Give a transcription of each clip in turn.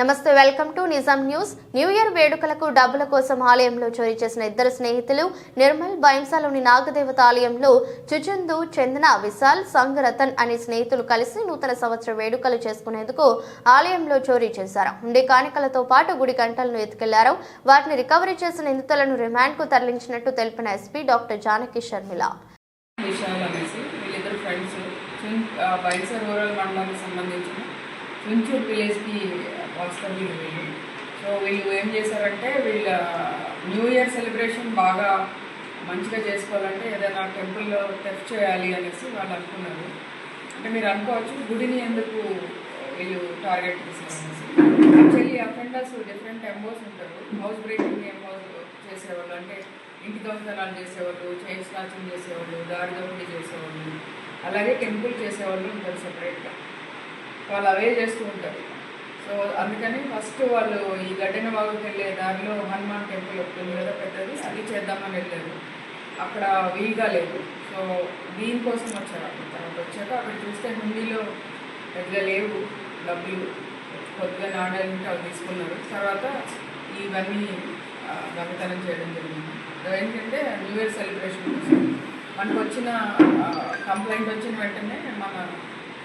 నమస్తే welcome to Nizam news. New year వేడుకలకు డబ్బుల కోసం ఆలయంలో చోరీ చేసిన ఇద్దరు స్నేహితులు నిర్మల్ బైంసాలోని నాగదేవత ఆలయంలో చుచుందు చందన విశాల్ సంగరతన్ అనే స్నేహితులు కలిసి నూతన సంవత్సర వేడుకలు చేసుకునేందుకు ఆలయంలో చోరీ చేశారు. ఉండే కానికలతో పాటు గుడి గంటలను ఎత్తుకెళ్ళారు. వాటిని రికవరీ చేసిన నిందితులను రిమాండ్కు తరలించినట్టు తెలిపిన ఎస్పీ డాక్టర్ జానకి షర్మిల. విశాల్ అనేసి వీళ్ళిద్దరు ఫ్రెండ్స్. బైసర్ రూరల్ మండలానికి సంబంధించిన చుంచూరు విలేజ్కి వస్తారు వీళ్ళు సో వీళ్ళు ఏం చేశారంటే వీళ్ళ న్యూ ఇయర్ సెలబ్రేషన్ బాగా మంచిగా చేసుకోవాలంటే ఏదైనా టెంపుల్లో టెస్ట్ చేయాలి అనేసి వాళ్ళు అనుకున్నారు. అంటే మీరు అనుకోవచ్చు గుడిని ఎందుకు వీళ్ళు టార్గెట్ చేశారు యాక్చువల్లీ అఫెండర్స్ డిఫరెంట్ ఎంబోస్ ఉంటారు. హౌస్ బ్రేకింగ్ ఎంబోస్ చేసేవాళ్ళు అంటే ఇంటి దొంగతనాలు చేసేవాళ్ళు చైన్ స్నాచింగ్ చేసేవాళ్ళు దారి దోపిడీ చేసేవాళ్ళు అలాగే టెంపుల్ చేసేవాళ్ళు ఉంటారు సెపరేట్గా వాళ్ళు అవే చేస్తూ ఉంటారు. సో అందుకని ఫస్ట్ వాళ్ళు ఈ గడ్డెన బాగుకి వెళ్ళే దారిలో హనుమాన్ టెంపుల్ ఒకటి కదా పెద్దది అది చేద్దామని వెళ్ళారు. అక్కడ వీగా లేదు. సో దీనికోసం వచ్చారు అక్కడ తర్వాత వచ్చాక అక్కడ చూస్తే హిందీలో పెద్దగా లేవు డబ్బులు. కొద్దిగా నాణ్యాలు అవి తీసుకున్నారు. తర్వాత ఇవన్నీ ఆ, దొంగతనం చేయడం జరిగింది. ఏంటంటే న్యూ ఇయర్ సెలబ్రేషన్ కోసం. మనకు వచ్చిన కంప్లైంట్ వచ్చిన వెంటనే మన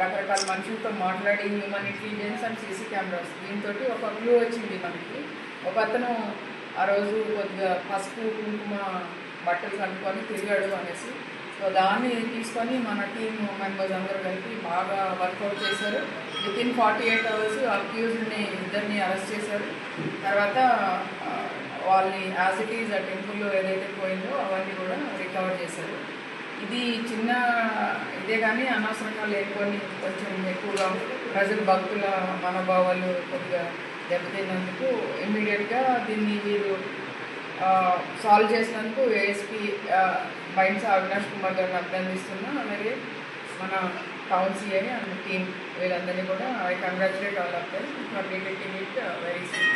రకరకాల మనుషులతో మాట్లాడి human intelligence and CC cameras. దీంతో ఒక క్లూ వచ్చింది మనకి. ఒక అతను ఆ రోజు కొద్దిగా పసుపు కుంకుమ బట్టలు కనుక్కొని తిరిగాడు అనేసి. సో దాన్ని తీసుకొని మన టీం మెంబర్స్ అందరూ కలిపి బాగా వర్కౌట్ చేశారు. With in forty eight hours అక్యూజ్ని ఇద్దరిని అరెస్ట్ చేశారు. తర్వాత వాళ్ళని యాజ్ ఇట్ ఈజ్ ఆ టెంపుల్లో ఏదైతే పోయిందో అవన్నీ కూడా రికవర్ చేశారు. ఇది చిన్న ఇదే కానీ అనవసరంగా లేకపోని కొంచెం ఎక్కువగా ప్రజలు భక్తుల మనోభావాలు కొద్దిగా దెబ్బతిన్నందుకు ఇమ్మీడియట్గా దీన్ని వీరు సాల్వ్ చేసినందుకు ఏఎస్పీ బైన్స్ అవినాష్ కుమార్ గారిని అభినందిస్తున్నా. అలాగే మన టౌన్ అని అండ్ టీమ్ వీళ్ళందరినీ కూడా I congratulate all of them for detecting it very soon